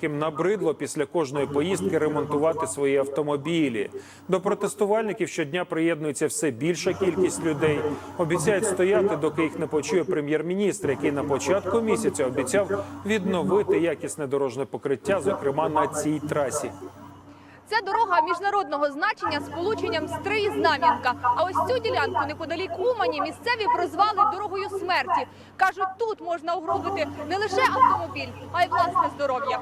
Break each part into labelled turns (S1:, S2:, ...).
S1: Ким набридло після кожної поїздки ремонтувати свої автомобілі. До протестувальників щодня приєднується все більша кількість людей. Обіцяють стояти, доки їх не почує прем'єр-міністр, який на початку місяця обіцяв відновити якісне дорожне покриття, зокрема на цій трасі.
S2: Це дорога міжнародного значення з полученням Стрий Знам'янка. А ось цю ділянку неподалік Умані місцеві прозвали дорогою смерті. Кажуть, тут можна угробити не лише автомобіль, а й власне здоров'я.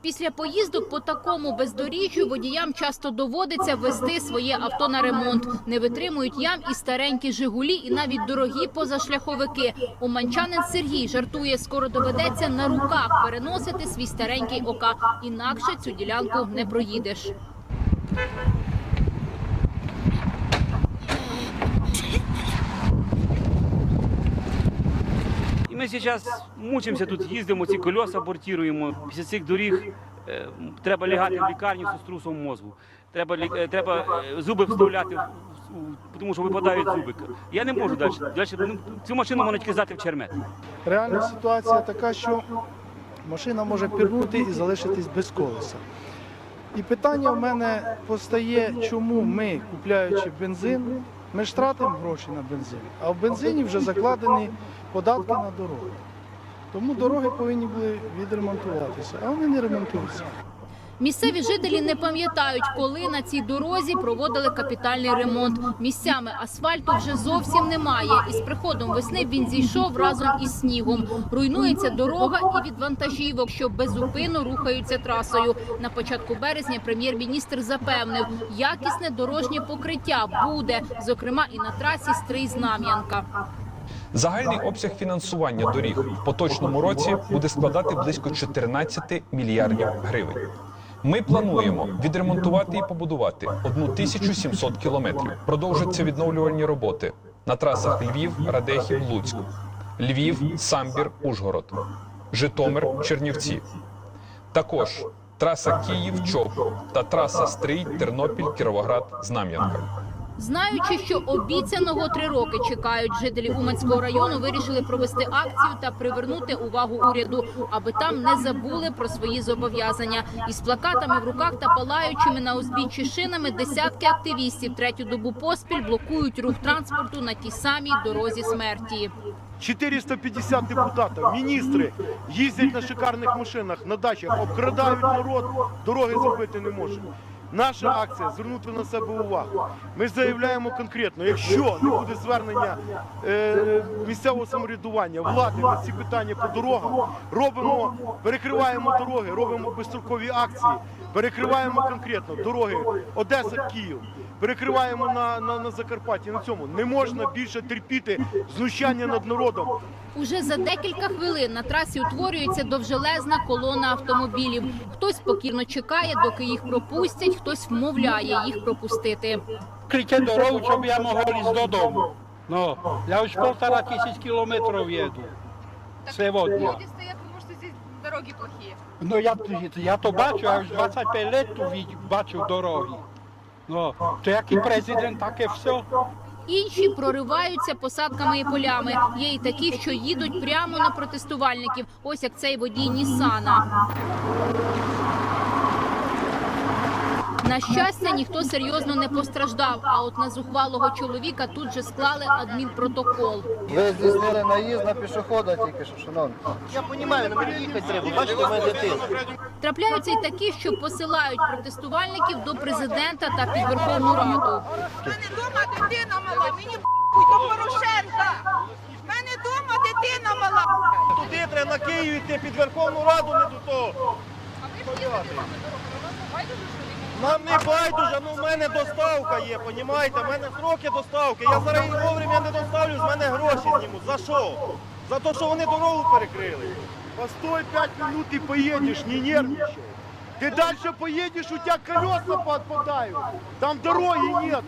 S2: Після поїздок по такому бездоріжжю водіям часто доводиться вести своє авто на ремонт. Не витримують ям і старенькі Жигулі, і навіть дорогі позашляховики. Уманчанин Сергій жартує, скоро доведеться на руках переносити свій старенький ока. Інакше цю ділянку не проїдеш.
S3: Ми зараз мучимося тут, їздимо, ці кольоса бортуємо. Після цих доріг е, треба лягати в лікарню з струсом мозку. Треба, е, треба е, зуби вставляти, тому що випадають зуби. Я не можу далі. далі ну, цю машину можна тільки в чермет.
S4: Реальна ситуація така, що машина може пірнути і залишитись без колеса. І питання в мене постає, чому ми, купляючи бензин, ми ж тратимо гроші на бензин, а в бензині вже закладені податки на дороги. Тому дороги повинні були відремонтуватися, а вони не ремонтуються.
S2: Місцеві жителі не пам'ятають, коли на цій дорозі проводили капітальний ремонт. Місцями асфальту вже зовсім немає. І з приходом весни він зійшов разом із снігом. Руйнується дорога і від вантажівок, що безупинно рухаються трасою. На початку березня прем'єр-міністр запевнив, якісне дорожнє покриття буде, зокрема і на трасі Стрий-Знам'янка.
S5: Загальний обсяг фінансування доріг в поточному році буде складати близько 14 мільярдів гривень. Ми плануємо відремонтувати і побудувати 1700 кілометрів. Продовжаться відновлювальні роботи на трасах Львів, Радехів, Луцьк, Львів, Самбір, Ужгород, Житомир, Чернівці. Також траса Київ, Чоп та траса Стрий, Тернопіль, Кіровоград, Знам'янка.
S2: Знаючи, що обіцяного три роки чекають, жителі Уманського району вирішили провести акцію та привернути увагу уряду, аби там не забули про свої зобов'язання. Із плакатами в руках та палаючими на узбіччі шинами десятки активістів третю добу поспіль блокують рух транспорту на тій самій дорозі смерті.
S6: 450 депутатів, міністри їздять на шикарних машинах на дачах, обкрадають народ, дороги зробити не можуть. Наша акція звернути на себе увагу. Ми заявляємо конкретно, якщо не буде звернення е, місцевого самоврядування, влади на ці питання по дорогам, робимо, перекриваємо дороги, робимо безстрокові акції, перекриваємо конкретно дороги Одеса, Київ. Перекриваємо на, на, на Закарпатті. На цьому не можна більше терпіти знущання над народом.
S2: Уже за декілька хвилин на трасі утворюється довжелезна колона автомобілів. Хтось спокійно чекає, доки їх пропустять, хтось вмовляє їх пропустити.
S7: Kryjcie dorogu, щоб я могла додому. Ну, я už полтора тисяч кілометрів їду. Сьогодні.
S2: стоять, тому що ці дороги плохі.
S7: Ну, я, я то бачу, я вже 25 років тут від- бачу дороги. Ну, то як і президент, таке все.
S2: Інші прориваються посадками і полями. Є і такі, що їдуть прямо на протестувальників. Ось як цей водій Нісана. На щастя, ніхто серйозно не постраждав. А от на зухвалого чоловіка тут же склали адмінпротокол.
S8: Ви здійснили наїзд на пішохода тільки що, шановні.
S9: Я розумію, на мені їхати треба. Бачите, в мене дитина.
S2: Трапляються й такі, що посилають протестувальників до президента та під Верховну Раду.
S10: У мене вдома дитина мала, мені до Порошенка. У мене вдома дитина мала.
S6: Туди треба на Київ йти під Верховну Раду, не до того. Нам не байдуже, ну в мене доставка є, понімаєте? В мене сроки доставки. Я зараз її вовремя не доставлю, з мене гроші знімуть. За що? За те, що вони дорогу перекрили. Постой 5 минут і поїдеш, не нервничай. Ти далі поїдеш, у тебе колеса подпадають. Там дороги нету.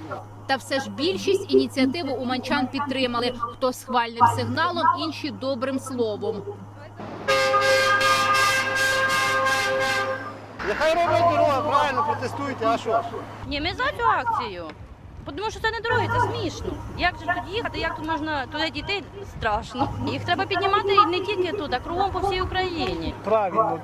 S2: Та все ж більшість ініціативу уманчан підтримали. Хто з хвальним сигналом, інші добрим словом.
S8: Нехай роблять дорогу, правильно протестуйте, а що ж?
S10: Ні, ми за цю акцію.
S11: Тому що це не дороги, це смішно. Як же тут їхати, як тут можна туди дійти? Страшно. Їх треба піднімати не тільки тут, а кругом по всій Україні.
S7: Правильно,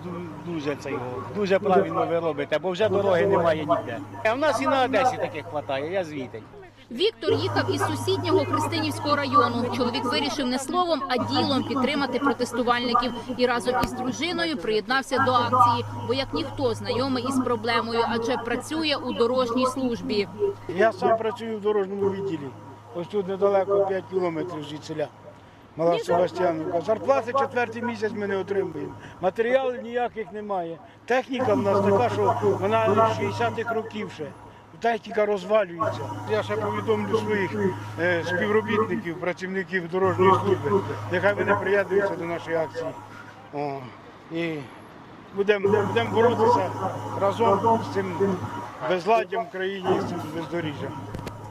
S7: дуже це його, дуже правильно ви робите, бо вже дороги немає ніде. А в нас і на Одесі таких вистачає, я звідти.
S2: Віктор їхав із сусіднього Христинівського району. Чоловік вирішив не словом, а ділом підтримати протестувальників і разом із дружиною приєднався до акції, бо як ніхто знайомий із проблемою, адже працює у дорожній службі.
S7: Я сам працюю в дорожньому відділі. Ось тут недалеко 5 кілометрів звідсиля. Мала Себастьянівка. Зарплати четвертий місяць ми не отримуємо. Матеріалів ніяких немає. Техніка в нас така, що вона 60-х років ще. Техніка розвалюється. Я ще повідомлю своїх е, співробітників, працівників дорожньої служби. Нехай вони приєднуються до нашої акції. О, і будемо будем боротися разом з цим безладдям в країні, з цим бездоріжжям.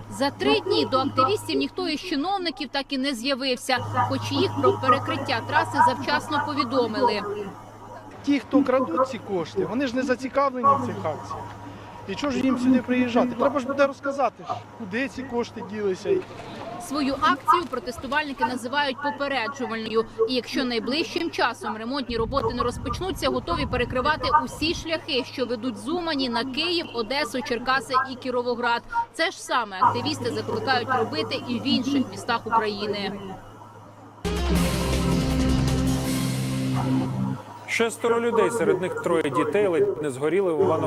S2: За три дні до активістів ніхто із чиновників так і не з'явився, хоч їх про перекриття траси завчасно повідомили.
S4: Ті, хто крадуть ці кошти, вони ж не зацікавлені в цих акціях. І чого ж їм сюди приїжджати? Треба ж буде розказати, куди ці кошти ділися.
S2: Свою акцію протестувальники називають попереджувальною. І якщо найближчим часом ремонтні роботи не розпочнуться, готові перекривати усі шляхи, що ведуть з Умані на Київ, Одесу, Черкаси і Кіровоград. Це ж саме активісти закликають робити і в інших містах України.
S1: Шестеро людей, серед них троє дітей, ледь не згоріли в івано